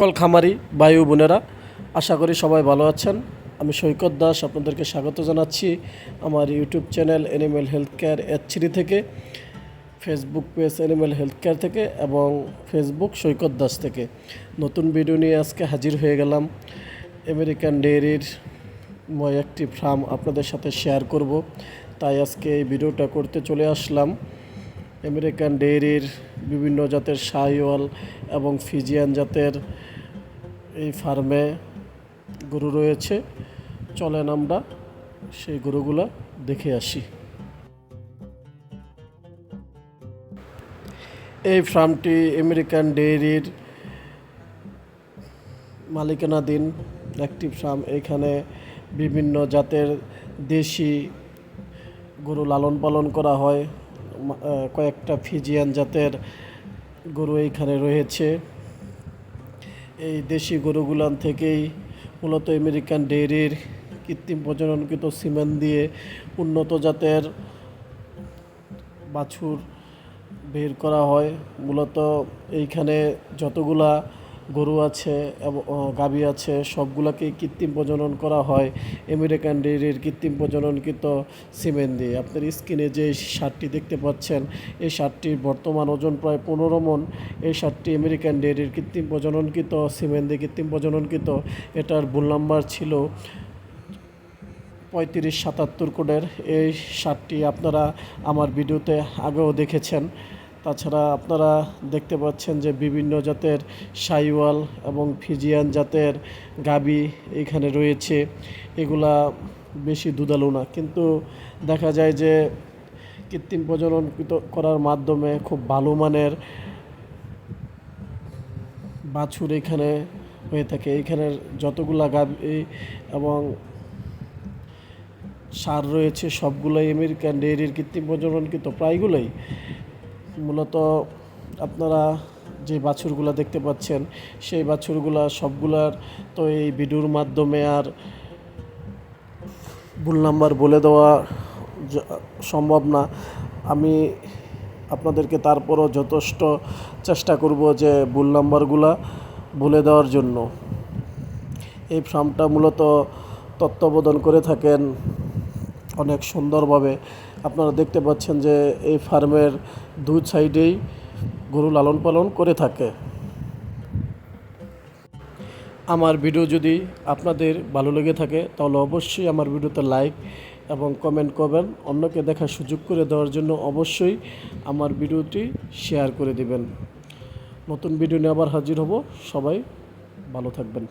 সকল খামারি বায়ু বোনেরা, আশা করি সবাই ভালো আছেন। আমি সৈকত দাস, আপনাদেরকে স্বাগত জানাচ্ছি আমার YouTube channel animal health care HD থেকে Facebook page animal health care থেকে এবং ফেসবুক সৈকত দাস থেকে। নতুন ভিডিও নিয়ে আজকে হাজির হয়ে গেলাম। আমেরিকান ডেয়ারির মই একটি ফার্ম আপনাদের সাথে শেয়ার করব। তাই আজকে এই ভিডিওটা করতে চলে আসলাম। আমেরিকান ডেয়ারির বিভিন্ন জাতের শাহিওয়াল এবং ফিজিয়ান জাতের এই ফার্মে গরু রয়েছে। চলেন আমরা সেই গরুগুলো দেখে আসি। এই ফার্মটি আমেরিকান ডেয়ারির মালিকানাধীন একটি ফার্ম। এখানে বিভিন্ন জাতের দেশি গরু লালন পালন করা হয়। কয়েকটা ফিজিয়ান জাতের গরু এইখানে রয়েছে। এই দেশি গরুগুলান থেকেই মূলত আমেরিকান ডেয়ারির কৃত্রিম প্রজননকৃত সিমেন্ট দিয়ে উন্নত জাতের বাছুর বের করা হয়। মূলত এইখানে যতগুলা গরু আছে গাভী আছে সবগুলাকেই কৃত্রিম প্রজনন করা হয়। আমেরিকান ডেয়ারির কৃত্রিম প্রজননকৃত সিমেন্ট দিয়ে আপনার স্ক্রিনে যে শার্টটি দেখতে পাচ্ছেন, এই শার্টটির বর্তমান ওজন প্রায় পনেরো মন। এই শার্টটি আমেরিকান ডেয়ারির কৃত্রিম প্রজননকৃত সিমেন্ট দিয়ে কৃত্রিম প্রজননকৃত। এটার বুল নাম্বার ছিল পঁয়ত্রিশ সাতাত্তর কোডের। এই শার্টটি আপনারা আমার ভিডিওতে আগেও দেখেছেন। তাছাড়া আপনারা দেখতে পাচ্ছেন যে বিভিন্ন জাতের সাইওয়াল এবং ফিজিয়ান জাতের গাবি এখানে রয়েছে। এগুলা বেশি দুধালু না, কিন্তু দেখা যায় যে কৃত্রিম প্রজনন করার মাধ্যমে খুব ভালো মানের বাছুর এখানে হয়ে থাকে। এইখানের যতগুলা গাবি এবং সার রয়েছে, সবগুলোই আমেরিকান ডেয়ারির কৃত্রিম প্রজননকৃত, প্রায়গুলোই মূলত আপনারা যে বাছুরগুলো দেখতে পাচ্ছেন, সেই বাছুরগুলা সবগুলার তো এই ভিডিওর মাধ্যমে আর ভুল নাম্বার বলে দেওয়া সম্ভব না। আমি আপনাদেরকে তারপরও যথেষ্ট চেষ্টা করব যে ভুল নাম্বারগুলা বলে দেওয়ার জন্য। এই ফার্মটা মূলত তত্ত্বাবধান করে থাকেন অনেক সুন্দরভাবে। আপনারা দেখতে পাচ্ছেন যে এই ফার্মের দুই সাইডেই গরু লালন পালন করে থাকে। আমার ভিডিও যদি আপনাদের ভালো লেগে থাকে, তাহলে অবশ্যই আমার ভিডিওতে লাইক এবং কমেন্ট করবেন। অন্যকে দেখার সুযোগ করে দেওয়ার জন্য অবশ্যই আমার ভিডিওটি শেয়ার করে দিবেন। নতুন ভিডিও নিয়ে আবার হাজির হব। সবাই ভালো থাকবেন।